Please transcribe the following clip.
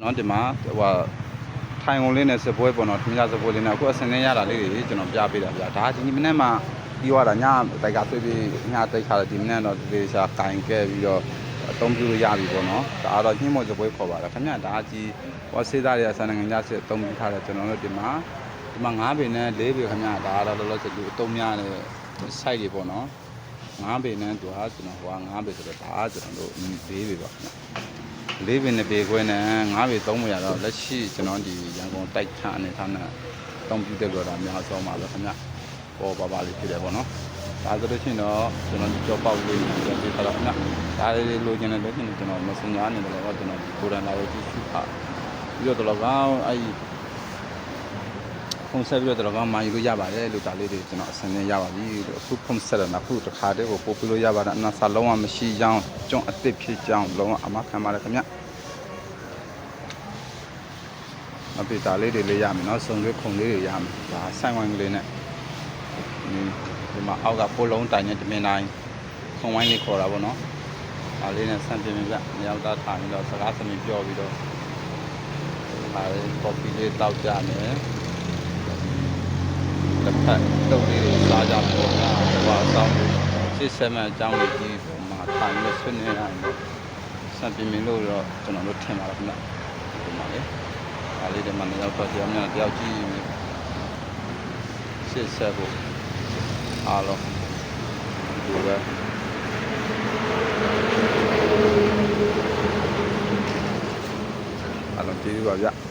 ကျွန်တော်ဒီမှာဟိုဟာထိုင်ကုန်လေးနဲ့စပွဲပေါ့နော်ထမင်းစပွဲလေးနဲ့အခုအစင်းနေရတာလေးတွေကျွန်တော်ပြပေးတာဗျာဒါဒီမနေ့မှပြီးသွားတာညတိုက်ကဆွေးပြီးညတိတ်ခါတော့ဒီမနေ့တော့ဒီစာကင်ခဲ့ပြီးတော့အသုံးပြုလို့ရပြီပေါ့နော်ဒါတော့ညှင်းမော်စပွဲခေါ်ပါတာခင်ဗျဒါကြီးဟောစေးသားတွေကဆန်နိုင်ငံကြစစ်အသုံးပြုထားတယ်ကျွန်တော်တို့ဒီမှာဒီမှာ9ပေနဲ့4ပေခင်ဗျဒါကတော့လောလောဆယ်လူအသုံးများတဲ့ site တွေပေါ့နော်9ပေနဲ့သူကကျွန်တော်ဟိုက9ပေဆိုတော့ဒါကကျွန်တော်တို့4ပေပါခင်ဗျ လေးပင်နဲ့ပေခွဲနဲ့ငါးပေသုံးမရတော့လက်ရှိကျွန်တော်ဒီရန်ကုန်တိုက်ခန်းအနေထားနဲ့တောင်းပြတဲ့လို့တော့အများဆုံးပါပဲခင်ဗျပေါ်ပါပါလေးဖြစ်တယ်ပေါ့နော်ဒါဆိုလို့ရှိရင်တော့ကျွန်တော်ဒီကြောပေါက်လေးနဲ့ပြန်ပြထားတော့ခင်ဗျဒါလေးလိုချင်တယ်လို့ရှိရင်ကျွန်တော် messenger အနေနဲ့တော့ကျွန်တော်ဒီကိုရန်လာကိုကြည့်ရှုပါပြီးတော့တော့ကောင်းအဲ့ ဖုန်းဆက်ပြီးတော့တော်ကောင်းမာယူလို့ရပါတယ်လို့ဒါလေးတွေကျွန်တော်အစင်းနဲ့ရပါပြီလို့အခုဖုန်းဆက်တယ်နော်အခုတစ်ခါတည်းကိုပို့ပြလို့ရပါတယ်အနာစာလုံးဝမရှိကြောင်းကျွန်အစ်စ်ဖြစ်ကြောင်းလုံးဝအမခံပါတယ်ခင်ဗျအပိတာလေးတွေလေးရမယ်နော်စုံရွေးခုံလေးတွေရမယ်ဒါဆိုင်ဝိုင်းကလေးနဲ့ဒီမှာအောက်ကပိုးလုံးတိုင်နဲ့တမင်တိုင်းခုံဝိုင်းလေးခေါ်တာပေါ့နော်အားလေးနဲ့ဆန့်ပြင်ပြညောက်သားထားပြီးတော့စကားသမီးပြောပြီးတော့အားလေးကော်ဖီလေးတောက်ကြမယ် တစ်ဖက်တုပ်လေးတွေစားကြမယ်ပေါ့နော်ဟိုအဆောင်စစ်ဆက်မဲ့အကြောင်းလေးကြီးပုံမှာထိုင်လို့ဆွနေရတယ်ဆန့်ပြင်းလို့တော့ကျွန်တော်တို့ထင်ပါတော့ခင်ဗျဒီမှာလေဒါလေးတွေမှလည်းရောက်တော့တရားများတယောက်ကြည့်နေစစ်ဆက်ဖို့အားလုံးဒီပဲအားလုံးကြည့်ပါဗျ